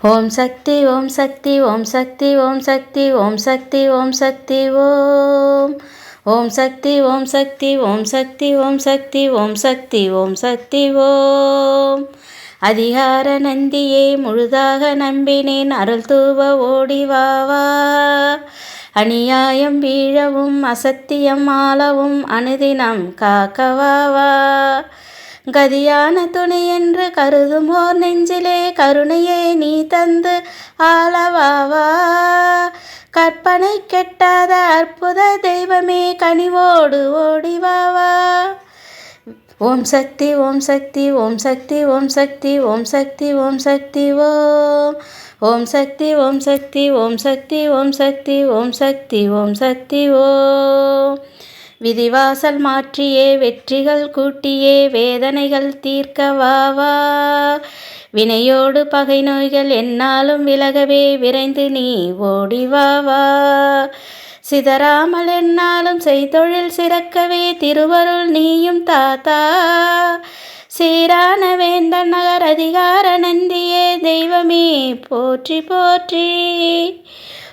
ஓம் சக்தி ஓம் சக்தி ஓம் சக்தி ஓம் சக்தி ஓம் சக்தி ஓம் சக்தி ஓம் ஓம் சக்தி ஓம் சக்தி ஓம் சக்தி ஓம் சக்தி ஓம் சக்தி ஓம் சக்தி ஓம் அதிகார நந்தியே முழுதாக நம்பினேன் அருள் தூவ ஓடிவாவா அநியாயம் வீழவும் அசத்தியம் ஆளவும் அனுதினம் காக்கவாவா கதியான துணை என்று கருதும் ஓர் நெஞ்சிலே கருணையே நீ தந்து ஆளவாவா கற்பனை கெட்டாத அற்புத தெய்வமே கனிவோடு ஓடிவாவா ஓம் சக்தி ஓம் சக்தி ஓம் சக்தி ஓம் சக்தி ஓம் சக்தி ஓம் சக்தி ஓம் ஓம் சக்தி ஓம் சக்தி ஓம் சக்தி ஓம் சக்தி ஓம் சக்தி ஓம் சக்தி ஓம் விதிவாசல் மாற்றியே வெற்றிகள் கூட்டியே வேதனைகள் தீர்க்க வாவா வினையோடு பகை நோய்கள் என்னாலும் விலகவே விரைந்து நீ ஓடிவாவா சிதறாமல் என்னாலும் செய்தொழில் சிறக்கவே திருவருள் நீயும் தாத்தா. சீரான வேந்தன் நகர் அதிகார நந்தியே தெய்வமே போற்றி போற்றி.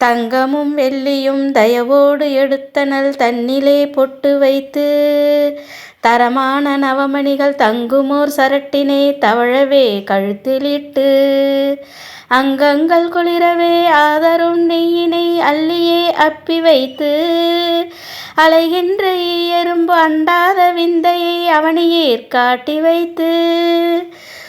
தங்கமும் வெள்ளியும் தயவோடு எடுத்தனல் தன்னிலே பொட்டு வைத்து தரமான நவமணிகள் தங்குமோர் சரட்டினை தவழவே கழுத்திலிட்டு அங்கங்கள் குளிரவே ஆதரும் நெய்யினை அள்ளியே அப்பி வைத்து அலைகின்ற எறும்பு அண்டாத விந்தையை அவனியே காட்டி வைத்து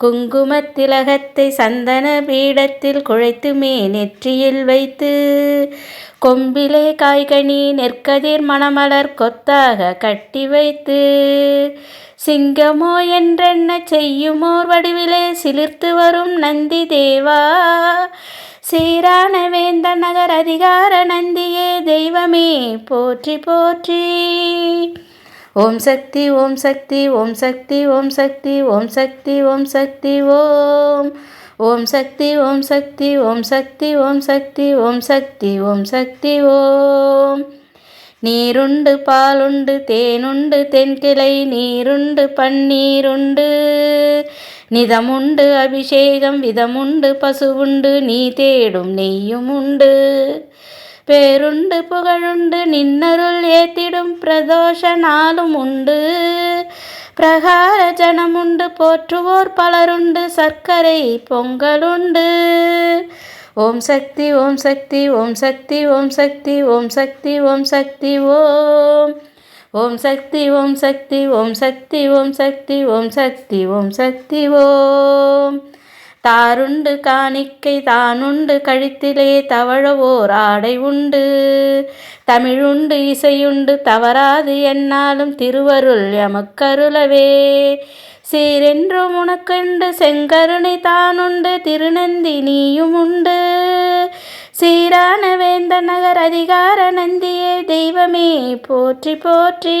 குங்குமத்திலகத்தை சந்தன பீடத்தில் குழைத்துமே நெற்றியில் வைத்து கொம்பிலே காய்கனி நெற்கதிர் மணமலர் கொத்தாக கட்டி வைத்து சிங்கமோ என்றென்ன செய்யுமோர் வடிவிலே சிலிர்த்து வரும் நந்தி தேவா சீரான வேந்த நகர் அதிகார நந்தியே தெய்வமே போற்றி போற்றி. ஓம் சக்தி ஓம் சக்தி ஓம் சக்தி ஓம் சக்தி ஓம் சக்தி ஓம் சக்தி ஓம் ஓம் சக்தி ஓம் சக்தி ஓம் சக்தி ஓம் சக்தி ஓம் சக்தி ஓம் சக்தி ஓம் நீருண்டு பாலுண்டு தேனுண்டு தென்கிளை நீருண்டு பன்னீருண்டு நிதமுண்டு அபிஷேகம் விதமுண்டு பசுவுண்டு நீ தேடும் நெய்யும் உண்டு பேருண்டு புகழுண்டு நின்னருள் ஏத்திடும் பிரதோஷ நாளும் உண்டு பிரகார ஜனமுண்டு போற்றுவோர் பலருண்டு சர்க்கரை பொங்கலுண்டு ஓம் சக்தி ஓம் சக்தி ஓம் சக்தி ஓம் சக்தி ஓம் சக்தி ஓம் சக்தி ஓம் ஓம் சக்தி ஓம் சக்தி ஓம் சக்தி ஓம் சக்தி ஓம் சக்தி ஓம் சக்தி ஓம் தாருண்டு காணிக்கை தானுண்டு கழுத்திலே தவழவோர் ஆடை உண்டு. தமிழுண்டு இசையுண்டு தவறாது என்னாலும் திருவருள் எமக்கருளவே. சீரென்றும் உனக்குண்டு செங்கருணை தானுண்டு திருநந்தி நீயும் உண்டு. சீரான வேந்த நகர் அதிகார நந்தியே தெய்வமே போற்றி போற்றி.